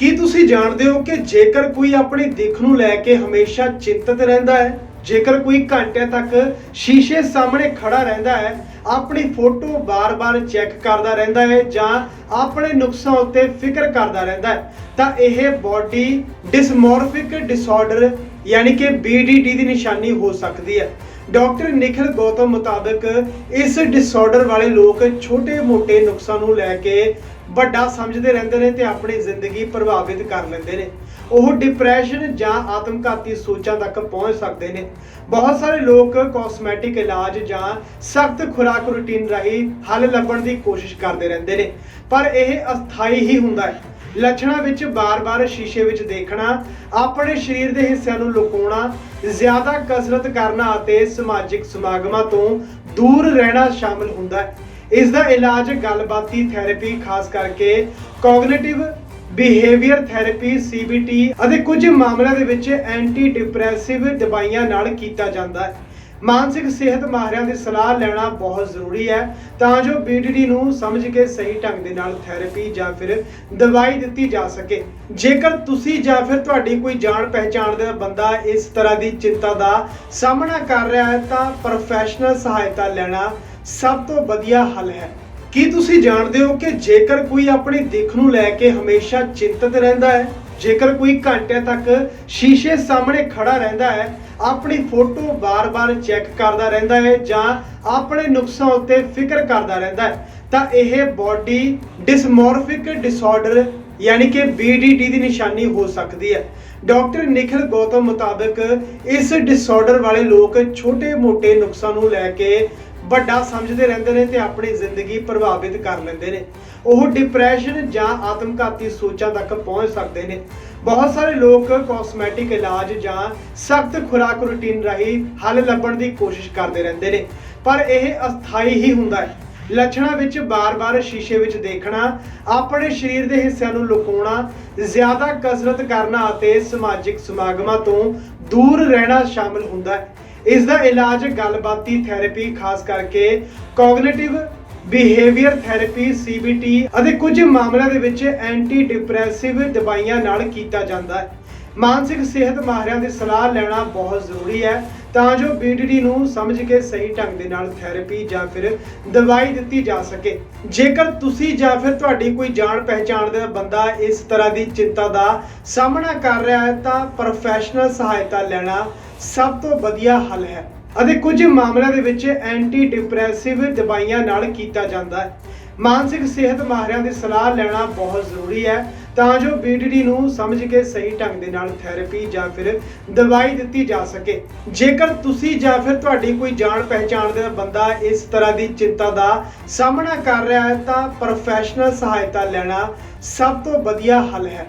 ਕੀ ਤੁਸੀਂ ਜਾਣਦੇ ਹੋ ਕਿ ਜੇਕਰ ਕੋਈ ਆਪਣੀ ਦਿੱਖ ਨੂੰ ਲੈ ਕੇ ਹਮੇਸ਼ਾ ਚਿੰਤਤ ਰਹਿੰਦਾ ਹੈ, ਜੇਕਰ ਕੋਈ ਘੰਟਿਆਂ ਤੱਕ ਸ਼ੀਸ਼ੇ ਸਾਹਮਣੇ ਖੜਾ ਰਹਿੰਦਾ ਹੈ, ਆਪਣੀ ਫੋਟੋ ਬਾਰ-ਬਾਰ ਚੈੱਕ ਕਰਦਾ ਰਹਿੰਦਾ ਹੈ ਜਾਂ ਆਪਣੇ ਨੁਕਸਾਂ ਉੱਤੇ ਫਿਕਰ ਕਰਦਾ ਰਹਿੰਦਾ ਹੈ, ਤਾਂ ਇਹ ਬਾਡੀ ਡਿਸਮੋਰਫਿਕ ਡਿਸਆਰਡਰ ਯਾਨੀ ਕਿ BDD ਦੀ ਨਿਸ਼ਾਨੀ ਹੋ ਸਕਦੀ ਹੈ। ਡਾਕਟਰ ਨਿਖਿਲ ਗੌਤਮ ਮੁਤਾਬਕ ਇਸ ਡਿਸਆਰਡਰ ਵਾਲੇ ਲੋਕ ਛੋਟੇ-ਮੋਟੇ ਨੁਕਸਾਂ ਨੂੰ ਲੈ ਕੇ ਵੱਡਾ ਸਮਝਦੇ ਰਹਿੰਦੇ ਨੇ ਤੇ ਆਪਣੀ ਜ਼ਿੰਦਗੀ ਪ੍ਰਭਾਵਿਤ ਕਰ ਲੈਂਦੇ ਨੇ। ਉਹ ਡਿਪਰੈਸ਼ਨ ਜਾਂ ਆਤਮਘਾਤੀ ਸੋਚਾਂ ਤੱਕ ਪਹੁੰਚ ਸਕਦੇ ਨੇ। ਬਹੁਤ ਸਾਰੇ ਲੋਕ ਕਾਸਮੈਟਿਕ ਇਲਾਜ ਜਾਂ ਸਖਤ ਖੁਰਾਕ ਰੁਟੀਨ ਰਾਹੀਂ ਹੱਲ ਲੱਭਣ ਦੀ ਕੋਸ਼ਿਸ਼ ਕਰਦੇ ਰਹਿੰਦੇ ਨੇ। ਪਰ ਇਹ ਅਸਥਾਈ ਹੀ ਹੁੰਦਾ ਹੈ। ਲੱਛਣਾਂ ਵਿੱਚ ਬਾਰ-ਬਾਰ ਸ਼ੀਸ਼ੇ ਵਿੱਚ ਦੇਖਣਾ, ਆਪਣੇ ਸਰੀਰ ਦੇ ਹਿੱਸਿਆਂ ਨੂੰ ਲੁਕਾਉਣਾ, ਜ਼ਿਆਦਾ ਕਸਰਤ ਕਰਨਾ ਅਤੇ ਸਮਾਜਿਕ ਸਮਾਗਮਾਂ ਤੋਂ ਦੂਰ ਰਹਿਣਾ ਸ਼ਾਮਲ ਹੁੰਦਾ ਹੈ। ਇਸ ਦਾ ਇਲਾਜ ਗੱਲਬਾਤੀ ਥੈਰੇਪੀ, ਖਾਸ ਕਰਕੇ ਕੋਗਨੀਟਿਵ ਬਿਹੇਵੀਅਰ ਥੈਰੇਪੀ CBT ਅਤੇ ਕੁਝ ਮਾਮਲਿਆਂ ਦੇ ਵਿੱਚ ਐਂਟੀ ਡਿਪਰੈਸਿਵ ਦਵਾਈਆਂ ਨਾਲ ਕੀਤਾ ਜਾਂਦਾ ਹੈ। ਮਾਨਸਿਕ ਸਿਹਤ ਮਾਹਿਰਾਂ ਦੀ ਸਲਾਹ ਲੈਣਾ ਬਹੁਤ ਜ਼ਰੂਰੀ ਹੈ ਤਾਂ ਜੋ BDD ਨੂੰ ਸਮਝ ਕੇ ਸਹੀ ਢੰਗ ਦੇ ਨਾਲ ਥੈਰੇਪੀ ਜਾਂ ਫਿਰ ਦਵਾਈ ਦਿੱਤੀ ਜਾ ਸਕੇ। ਜੇਕਰ ਤੁਸੀਂ ਜਾਂ ਫਿਰ ਤੁਹਾਡੀ ਕੋਈ ਜਾਣ ਪਹਿਚਾਣ ਦਾ ਬੰਦਾ ਇਸ ਤਰ੍ਹਾਂ ਦੀ ਚਿੰਤਾ ਦਾ ਸਾਹਮਣਾ ਕਰ ਰਿਹਾ ਹੈ ਤਾਂ ਪ੍ਰੋਫੈਸ਼ਨਲ ਸਹਾਇਤਾ ਲੈਣਾ ਸਭ ਤੋਂ ਵਧੀਆ ਹੱਲ ਹੈ। ਕੀ ਤੁਸੀਂ ਜਾਣਦੇ ਹੋ ਕਿ ਜੇਕਰ ਕੋਈ ਆਪਣੀ ਦਿੱਖ ਨੂੰ ਲੈ ਕੇ ਹਮੇਸ਼ਾ ਚਿੰਤਤ ਰਹਿੰਦਾ ਹੈ, ਜੇਕਰ ਕੋਈ ਘੰਟਿਆਂ ਤੱਕ ਸ਼ੀਸ਼ੇ ਸਾਹਮਣੇ ਖੜਾ ਰਹਿੰਦਾ ਹੈ, ਆਪਣੀ ਫੋਟੋ ਬਾਰ-ਬਾਰ ਚੈੱਕ ਕਰਦਾ ਰਹਿੰਦਾ ਹੈ ਜਾਂ ਆਪਣੇ ਨੁਕਸਾਂ ਉੱਤੇ ਫਿਕਰ ਕਰਦਾ ਰਹਿੰਦਾ ਹੈ, ਤਾਂ ਇਹ ਬਾਡੀ ਡਿਸਮੋਰਫਿਕ ਡਿਸਆਰਡਰ ਯਾਨੀ ਕਿ BDD ਦੀ ਨਿਸ਼ਾਨੀ ਹੋ ਸਕਦੀ ਹੈ। ਡਾਕਟਰ ਨਿਖਿਲ ਗੌਤਮ ਮੁਤਾਬਕ ਇਸ ਡਿਸਆਰਡਰ ਵਾਲੇ ਲੋਕ ਛੋਟੇ-ਮੋਟੇ ਨੁਕਸਾਂ ਨੂੰ ਲੈ ਕੇ ਵੱਡਾ ਸਮਝਦੇ ਰਹਿੰਦੇ ਨੇ ਤੇ ਆਪਣੀ ਜ਼ਿੰਦਗੀ ਪ੍ਰਭਾਵਿਤ ਕਰ ਲੈਂਦੇ ਨੇ। ਉਹ ਡਿਪਰੈਸ਼ਨ ਜਾਂ ਆਤਮਘਾਤੀ ਸੋਚਾਂ ਤੱਕ ਪਹੁੰਚ ਸਕਦੇ ਨੇ। ਬਹੁਤ ਸਾਰੇ ਲੋਕ ਕਾਸਮੈਟਿਕ ਇਲਾਜ ਜਾਂ ਸਖਤ ਖੁਰਾਕ ਰੁਟੀਨ ਰਾਹੀਂ ਹੱਲ ਲੱਭਣ ਦੀ ਕੋਸ਼ਿਸ਼ ਕਰਦੇ ਰਹਿੰਦੇ ਨੇ। ਪਰ ਇਹ ਅਸਥਾਈ ਹੀ ਹੁੰਦਾ ਹੈ। ਲੱਛਣਾਂ ਵਿੱਚ ਬਾਰ-ਬਾਰ ਸ਼ੀਸ਼ੇ ਵਿੱਚ ਦੇਖਣਾ, ਆਪਣੇ ਸਰੀਰ ਦੇ ਹਿੱਸਿਆਂ ਨੂੰ ਲੁਕਾਉਣਾ, ਜ਼ਿਆਦਾ ਕਸਰਤ ਕਰਨਾ ਅਤੇ ਸਮਾਜਿਕ ਸਮਾਗਮਾਂ ਤੋਂ ਦੂਰ ਰਹਿਣਾ ਸ਼ਾਮਲ ਹੁੰਦਾ ਹੈ। ਇਸ ਦਾ ਇਲਾਜ ਗੱਲਬਾਤੀ ਥੈਰੇਪੀ, ਖਾਸ ਕਰਕੇ ਕੋਗਨੀਟਿਵ ਬਿਹੇਵੀਅਰ ਥੈਰੇਪੀ CBT ਅਤੇ ਕੁਝ ਮਾਮਲਿਆਂ ਦੇ ਵਿੱਚ ਐਂਟੀ ਡਿਪਰੈਸਿਵ ਦਵਾਈਆਂ ਨਾਲ ਕੀਤਾ ਜਾਂਦਾ ਹੈ। ਮਾਨਸਿਕ ਸਿਹਤ ਮਾਹਿਰਾਂ ਦੀ ਸਲਾਹ ਲੈਣਾ ਬਹੁਤ ਜ਼ਰੂਰੀ ਹੈ, ਤਾਂ ਜੋ BDD ਨੂੰ ਸਮਝ ਕੇ ਸਹੀ ਢੰਗ ਦੇ ਨਾਲ ਥੈਰੇਪੀ ਜਾਂ ਫਿਰ ਦਵਾਈ ਦਿੱਤੀ ਜਾ ਸਕੇ। ਜੇਕਰ ਤੁਸੀਂ ਜਾਂ ਫਿਰ ਤੁਹਾਡੀ ਕੋਈ ਜਾਣ ਪਹਿਚਾਣ ਦਾ ਬੰਦਾ ਇਸ ਤਰ੍ਹਾਂ ਦੀ ਚਿੰਤਾ ਦਾ ਸਾਹਮਣਾ ਕਰ ਰਿਹਾ ਹੈ, ਤਾਂ ਪ੍ਰੋਫੈਸ਼ਨਲ ਸਹਾਇਤਾ ਲੈਣਾ ਸਭ ਤੋਂ ਵਧੀਆ ਹੱਲ ਹੈ। ਅਤੇ ਕੁਝ ਮਾਮਲਿਆਂ ਦੇ ਵਿੱਚ ਐਂਟੀ ਡਿਪਰੈਸਿਵ ਦਵਾਈਆਂ ਨਾਲ ਕੀਤਾ ਜਾਂਦਾ ਹੈ। ਮਾਨਸਿਕ ਸਿਹਤ ਮਾਹਿਰਾਂ ਦੀ ਸਲਾਹ ਲੈਣਾ ਬਹੁਤ ਜ਼ਰੂਰੀ ਹੈ, ਤਾਂ ਜੋ BDD ਨੂੰ ਸਮਝ ਕੇ ਸਹੀ ਢੰਗ ਦੇ ਨਾਲ ਥੈਰੇਪੀ ਜਾਂ ਫਿਰ ਦਵਾਈ ਦਿੱਤੀ ਜਾ ਸਕੇ। ਜੇਕਰ ਤੁਸੀਂ ਜਾਂ ਫਿਰ ਤੁਹਾਡੀ ਕੋਈ ਜਾਣ ਪਹਿਚਾਣ ਦਾ ਬੰਦਾ ਇਸ ਤਰ੍ਹਾਂ ਦੀ ਚਿੰਤਾ ਦਾ ਸਾਹਮਣਾ ਕਰ ਰਿਹਾ ਹੈ, ਤਾਂ ਪ੍ਰੋਫੈਸ਼ਨਲ ਸਹਾਇਤਾ ਲੈਣਾ ਸਭ ਤੋਂ ਵਧੀਆ ਹੱਲ ਹੈ।